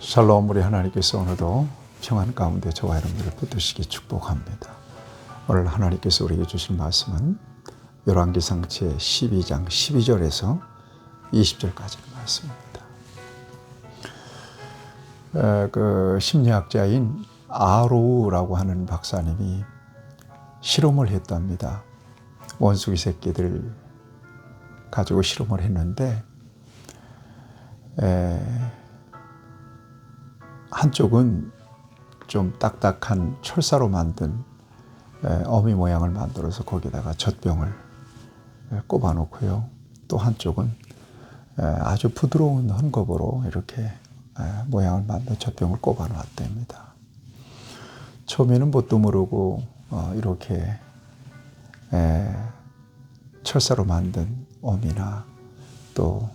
샬롬 우리 하나님께서 오늘도 평안 가운데 저와 여러분들을 붙드시기 축복합니다. 오늘 하나님께서 우리에게 주신 말씀은 열왕기상 제 12장 12절에서 20절까지 말씀입니다. 그 심리학자인 아로우라고 하는 박사님이 실험을 했답니다. 원숭이 새끼들 가지고 실험을 했는데 에, 한쪽은 좀 딱딱한 철사로 만든 어미 모양을 만들어서 거기다가 젖병을 꼽아 놓고요. 또 한쪽은 아주 부드러운 헝겊으로 이렇게 모양을 만든 젖병을 꼽아 놨답니다. 처음에는 뭣도 모르고 어, 이렇게 철사로 만든 어미나 또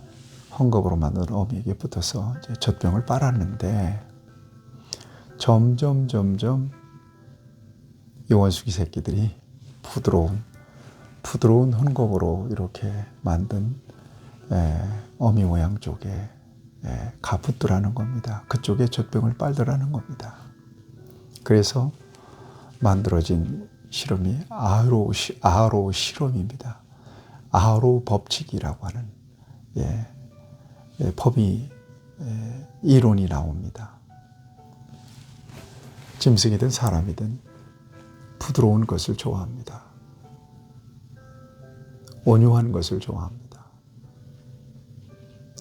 헝겊으로 만든 어미에게 붙어서 젖병을 빨았는데 점점 점점 이 원숭이 새끼들이 부드러운 부드러운 헝겊으로 이렇게 만든 에, 어미 모양 쪽에 에, 가붙더라는 겁니다. 그쪽에 젖병을 빨더라는 겁니다. 그래서 만들어진 실험이 아로 아로 실험입니다. 아로 법칙이라고 하는 예, 예, 법이 예, 이론이 나옵니다. 짐승이든 사람이든 부드러운 것을 좋아합니다. 온유한 것을 좋아합니다.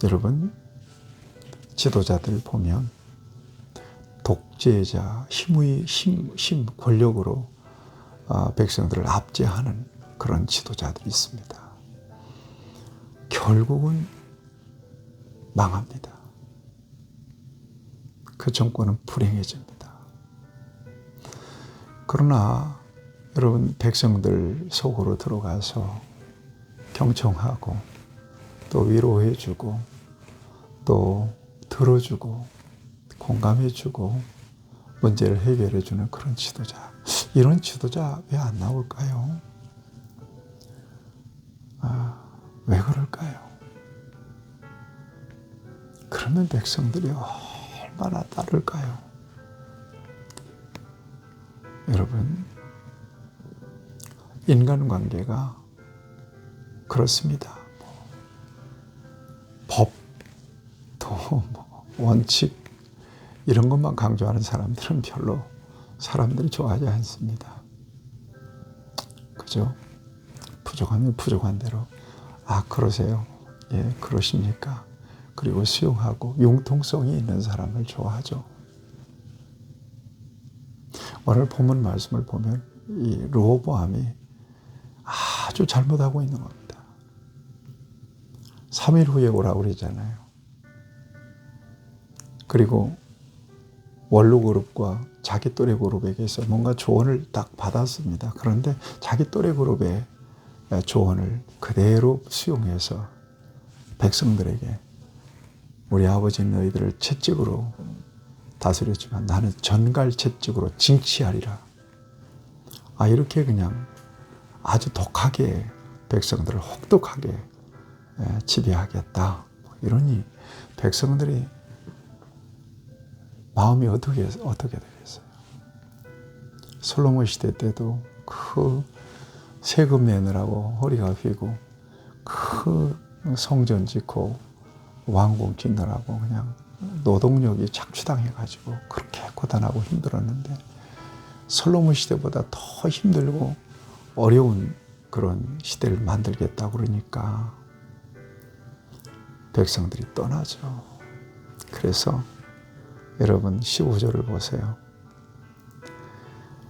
여러분, 지도자들 보면 독재자, 힘의 힘, 힘 권력으로 아, 백성들을 압제하는 그런 지도자들이 있습니다. 결국은 망합니다. 그 정권은 불행해집니다. 그러나 여러분 백성들 속으로 들어가서 경청하고 또 위로해주고 또 들어주고 공감해주고 문제를 해결해주는 그런 지도자. 이런 지도자 왜 안 나올까요? 아, 왜 그럴까요? 그러면 백성들이 얼마나 따를까요? 여러분, 인간관계가 그렇습니다. 뭐, 법, 또뭐 원칙, 이런 것만 강조하는 사람들은 별로 사람들이 좋아하지 않습니다. 그죠? 부족하면 부족한 대로, 아, 그러세요. 예, 그러십니까? 그리고 수용하고 융통성이 있는 사람을 좋아하죠. 오늘 본문 말씀을 보면 이 로보암이 아주 잘못하고 있는 겁니다. 3일 후에 오라고 그러잖아요. 그리고 원로 그룹과 자기 또래 그룹에게서 뭔가 조언을 딱 받았습니다. 그런데 자기 또래 그룹의 조언을 그대로 수용해서 백성들에게 우리 아버지 너희들을 채찍으로 다스렸지만 나는 전갈채찍으로 징치하리라. 아, 이렇게 그냥 아주 독하게 백성들을 혹독하게 예, 지배하겠다. 이러니 백성들이 마음이 어떻게, 어떻게 되겠어요? 솔로몬 시대 때도 그 세금 내느라고 허리가 휘고 그 성전 짓고 왕궁 짓느라고 그냥 노동력이 착취당해가지고 그렇게 고단하고 힘들었는데 솔로몬 시대보다 더 힘들고 어려운 그런 시대를 만들겠다 그러니까 백성들이 떠나죠. 그래서 여러분 15절을 보세요.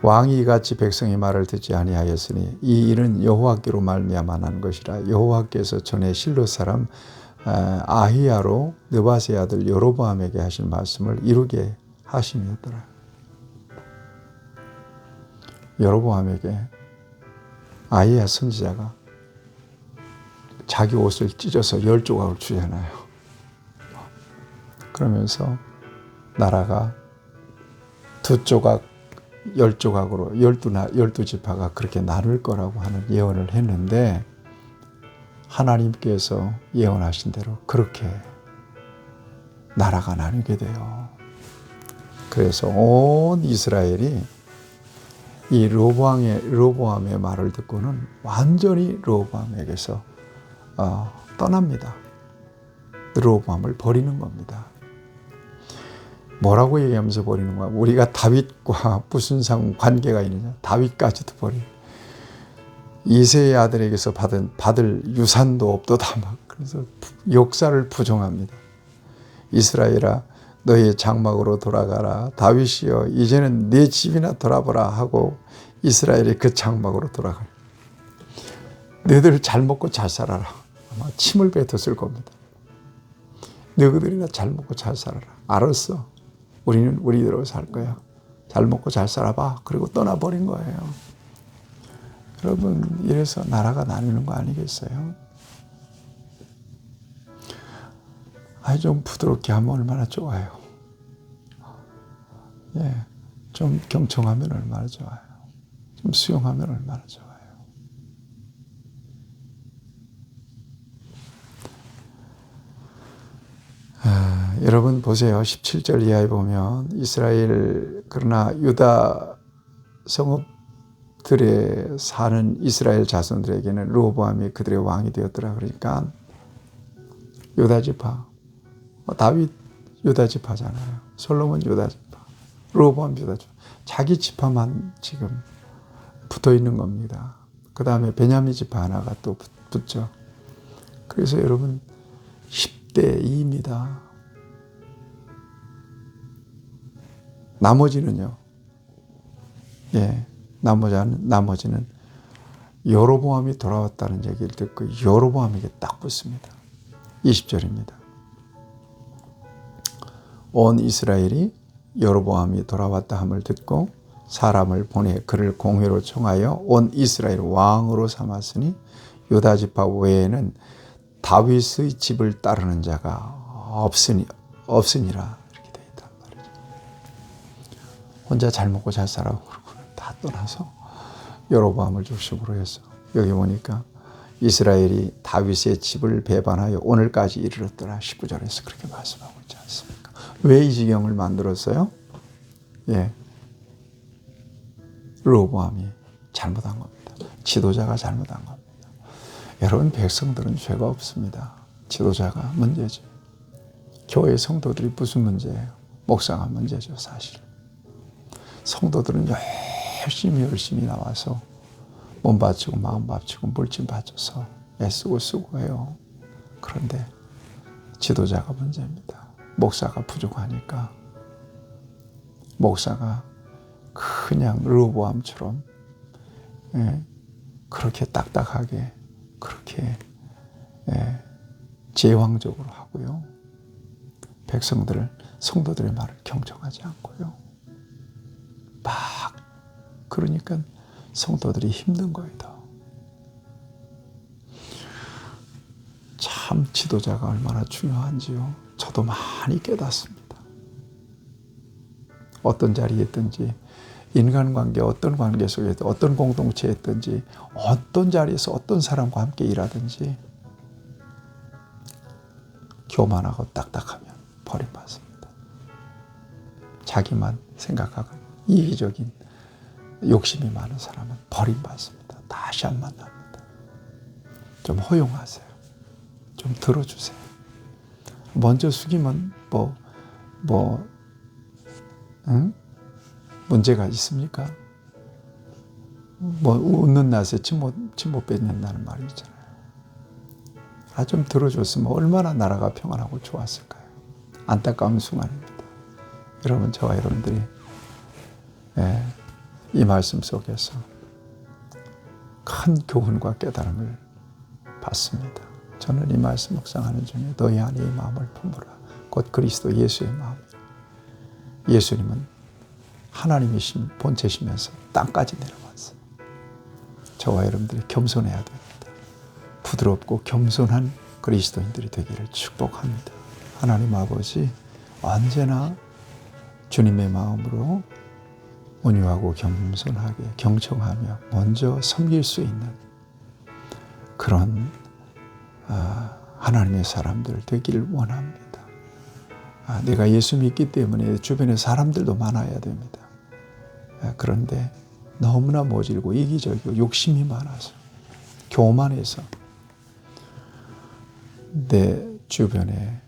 왕이 이같이 백성의 말을 듣지 아니하였으니 이 일은 여호와께로 말미암아 난 것이라 여호와께서 전에 실로 사람 아히야로 느바세 아들 여로보암에게 하신 말씀을 이루게 하심이었더라. 여로보암에게 아히야 선지자가 자기 옷을 찢어서 열 조각을 주잖아요. 그러면서 나라가 두 조각, 열 조각으로 열두 나 열두 지파가 그렇게 나눌 거라고 하는 예언을 했는데 하나님께서 예언하신 대로 그렇게 나라가 나뉘게 돼요. 그래서 온 이스라엘이 이 로보암의 로보암의 말을 듣고는 완전히 로보암에게서 어, 떠납니다. 로보암을 버리는 겁니다. 뭐라고 얘기하면서 버리는 거야? 우리가 다윗과 무슨 상 관계가 있느냐? 다윗까지도 버리. 이세의 아들에게서 받은 받을 유산도 없도다 막 그래서 역사를 부정합니다. 이스라엘아 너의 장막으로 돌아가라. 다윗이여 이제는 네 집이나 돌아보라 하고 이스라엘이 그 장막으로 돌아가. 너희들 잘 먹고 잘 살아라. 아마 침을 뱉었을 겁니다. 너희들이나 잘 먹고 잘 살아라. 알았어. 우리는 우리대로 살 거야. 잘 먹고 잘 살아봐. 그리고 떠나버린 거예요. 여러분, 이래서 나라가 나뉘는 거 아니겠어요? 아이, 좀 부드럽게 하면 얼마나 좋아요. 예. 좀 경청하면 얼마나 좋아요. 좀 수용하면 얼마나 좋아요. 아, 여러분 보세요. 17절 이하에 보면 이스라엘 그러나 유다 성읍 들에 사는 이스라엘 자손들에게는 로보암이 그들의 왕이 되었더라. 그러니까 유다 지파 뭐 다윗 유다 지파잖아요. 솔로몬 유다 지파, 로보암 유다 지파. 자기 지파만 지금 붙어 있는 겁니다. 그 다음에 베냐민 지파 하나가 또 붙죠. 그래서 여러분 10대 2입니다. 나머지는요. 예, 나머지는 여로보암이 돌아왔다는 얘기를 듣고 여로보암에게 딱 붙습니다. 20절입니다. 온 이스라엘이 여로보암이 돌아왔다 함을 듣고 사람을 보내 그를 공회로 청하여 온 이스라엘 왕으로 삼았으니 유다 지파 외에는 다윗의 집을 따르는 자가 없으니 없으니라 이렇게 되어 있단 말이죠. 혼자 잘 먹고 잘 살아고 다 떠나서 여로보암을 중심으로 해서 여기 보니까 이스라엘이 다윗의 집을 배반하여 오늘까지 이르렀더라 19절에서 그렇게 말씀하고 있지 않습니까? 왜 이 지경을 만들었어요? 예. 로보암이 잘못한 겁니다. 지도자가 잘못한 겁니다. 여러분 백성들은 죄가 없습니다. 지도자가 문제죠. 교회 성도들이 무슨 문제예요? 목사가 문제죠, 사실. 성도들은 열심히 열심히 나와서 몸 바치고 마음 바치고 물질 바쳐서 애쓰고 쓰고 해요. 그런데 지도자가 문제입니다. 목사가 부족하니까 목사가 그냥 르보암처럼 예, 그렇게 딱딱하게 그렇게 예, 제왕적으로 하고요. 백성들을 성도들의 말을 경청하지 않고요. 막 그러니까 성도들이 힘든. 더. 참 지도자가 얼마나 중요한지요. 저도 많이 깨닫습니다. 어떤 자리에 있든지 인간관계 어떤 관계 속에 어떤 공동체에 있든지 어떤 자리에서 어떤 사람과 함께 일하든지 교만하고 딱딱하면 버림받습니다. 자기만 생각하고 이기적인 욕심이 많은 사람은 버림받습니다. 다시 안 만납니다. 좀 허용하세요. 좀 들어주세요. 먼저 숙이면 뭐, 뭐, 응? 문제가 있습니까? 뭐, 웃는 낯에 침못, 침못 뱉는다는 말이 있잖아요. 아, 좀 들어줬으면 얼마나 나라가 평안하고 좋았을까요? 안타까운 순간입니다. 여러분, 저와 여러분들이, 예, 이 말씀 속에서 큰 교훈과 깨달음을 받습니다. 저는 이 말씀 묵상하는 중에 너희 안에 이 마음을 품으라. 곧 그리스도 예수의 마음. 예수님은 하나님이신 본체시면서 땅까지 내려왔어요. 저와 여러분들이 겸손해야 됩니다. 부드럽고 겸손한 그리스도인들이 되기를 축복합니다. 하나님 아버지 언제나 주님의 마음으로 온유하고 겸손하게 경청하며 먼저 섬길 수 있는 그런 아, 하나님의 사람들 되기를 원합니다. 아, 내가 예수 믿기 때문에 주변에 사람들도 많아야 됩니다. 아, 그런데 너무나 모질고 이기적이고 욕심이 많아서 교만해서 내 주변에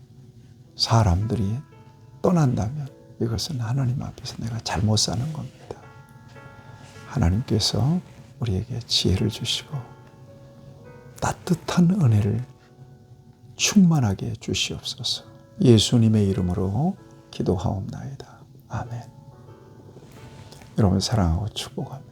사람들이 떠난다면 이것은 하나님 앞에서 내가 잘못 사는 겁니다. 하나님께서 우리에게 지혜를 주시고 따뜻한 은혜를 충만하게 주시옵소서. 예수님의 이름으로 기도하옵나이다. 아멘. 여러분 사랑하고 축복합니다.